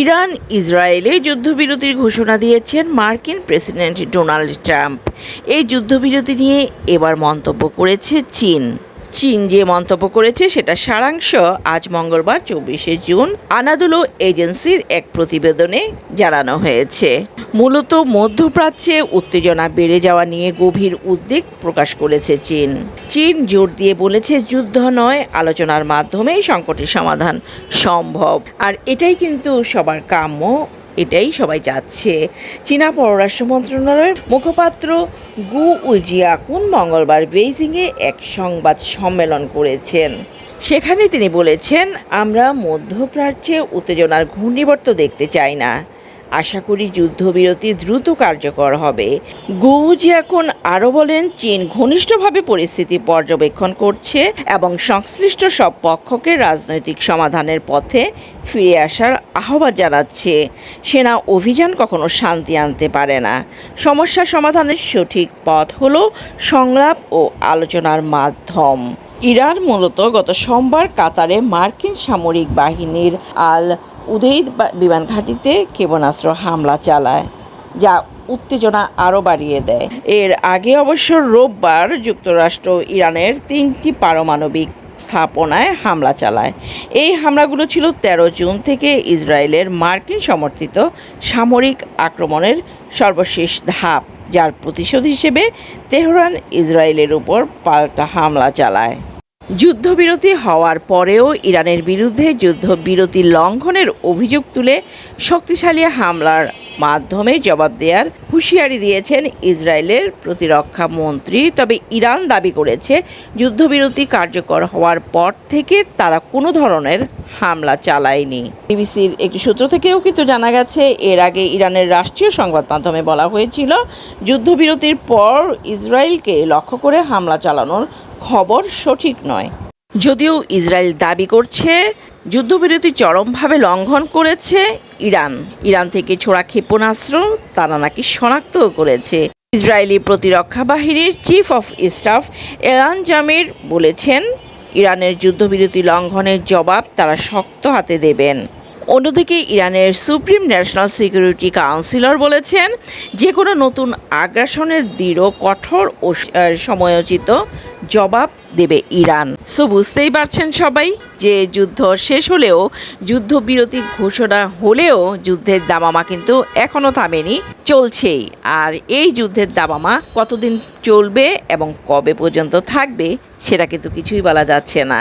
Iran, ইসরায়েলে যুদ্ধবিরতির ঘোষণা দিয়েছেন মার্কিন প্রেসিডেন্ট ডোনাল্ড ট্রাম্প। এই যুদ্ধবিরতি নিয়ে এবার মন্তব্য করেছে চীন। চীন যে মন্তব্য করেছে, সেটা সারাংশ আজ মঙ্গলবার, চব্বিশে জুন, আনাদুলো এজেন্সির এক প্রতিবেদনে জানানো হয়েছে। মূলত মধ্যপ্রাচ্যে উত্তেজনা বেড়ে যাওয়া নিয়ে গভীর উদ্বেগ প্রকাশ করেছে চীন। চীন জোর দিয়ে বলেছে, যুদ্ধ নয়, আলোচনার মাধ্যমেই সংকটের সমাধান সম্ভব। আর এটাই কিন্তু সবার কাম্য। এটাই সবাই চাচ্ছে। চীনা পররাষ্ট্র মন্ত্রণালয়ের মুখপাত্র গু উজিয়াকুন মঙ্গলবার বেইজিংয়ে এক সংবাদ সম্মেলন করেছেন। সেখানে তিনি বলেছেন, আমরা মধ্যপ্রাচ্যে উত্তেজনার ঘূর্ণিবর্ত দেখতে চাই না। আশা করি যুদ্ধবিরতি দ্রুত কার্যকর হবে। গুজিয়াকুন আরও বলেন, চীন ঘনিষ্ঠভাবে পরিস্থিতি পর্যবেক্ষণ করছে এবং সংশ্লিষ্ট সব পক্ষকে রাজনৈতিক সমাধানের পথে ফিরে আসার আহ্বান জানাচ্ছে, সেনা অভিযান কখনো শান্তি আনতে পারে না। সমস্যা সমাধানের সঠিক পথ হলো সংলাপ ও আলোচনার মাধ্যম। ইরান মূলত গত সোমবার কাতারে মার্কিন সামরিক বাহিনীর আল উদেইদ বা- বিমান ঘাঁটিতে ক্ষেপণাস্ত্র হামলা চালায়, যা উত্তেজনা আরও বাড়িয়ে দেয়। এর আগে অবশ্য রোববার যুক্তরাষ্ট্র ইরানের তিনটি পারমাণবিক স্থাপনায় হামলা চালায়। এই হামলাগুলো ছিল ১৩ জুন থেকে ইসরায়েলের মার্কিন সমর্থিত সামরিক আক্রমণের সর্বশেষ ধাপ, যার প্রতিশোধ হিসেবে তেহরান ইসরায়েলের উপর পাল্টা হামলা চালায়। যুদ্ধবিরতি হওয়ার পরেও ইরানের বিরুদ্ধে যুদ্ধবিরতি লঙ্ঘনের অভিযোগ তুলে শক্তিশালী হামলার মাধ্যমে জবাব দেওয়ার হুঁশিয়ারি দিয়েছেন ইসরায়েলের প্রতিরক্ষা মন্ত্রী। তবে ইরান দাবি করেছে, যুদ্ধবিরতি কার্যকর হওয়ার পর থেকে তারা কোনো ধরনের হামলা চালায়নি। বিবিসির একটি সূত্র থেকেও কিন্তু জানা গেছে, এর আগে ইরানের রাষ্ট্রীয় সংবাদ মাধ্যমে বলা হয়েছিল, যুদ্ধবিরতির পর ইসরায়েলকে লক্ষ্য করে হামলা চালানোর খবর সঠিক নয়। যদিও ইসরায়েল দাবি করছে, যুদ্ধবিরতি চরমভাবে লঙ্ঘন করেছে ইরান। ইরান থেকে ছোড়া ক্ষেপণাস্ত্র তারা নাকি শনাক্তও করেছে। ইসরায়েলি প্রতিরক্ষা বাহিনীর চিফ অফ স্টাফ এলান জামির বলেছেন, ইরানের যুদ্ধবিরতি লঙ্ঘনের জবাব তারা শক্ত হাতে দেবেন। অন্যদিকে ইরানের সুপ্রিম ন্যাশনাল সিকিউরিটি কাউন্সিলর বলেছেন যে কোনো নতুন আগ্রাসনের দৃঢ়, কঠোর ও সময়োচিত জবাব দেবে ইরান। সো বুঝতেই পারছেন সবাই যে যুদ্ধ শেষ হলেও, যুদ্ধবিরতি ঘোষণা হলেও যুদ্ধের দামামা কিন্তু এখনও থামেনি, চলছেই। আর এই যুদ্ধের দামামা কতদিন চলবে এবং কবে পর্যন্ত থাকবে, সেটা কিন্তু কিছুই বলা যাচ্ছে না।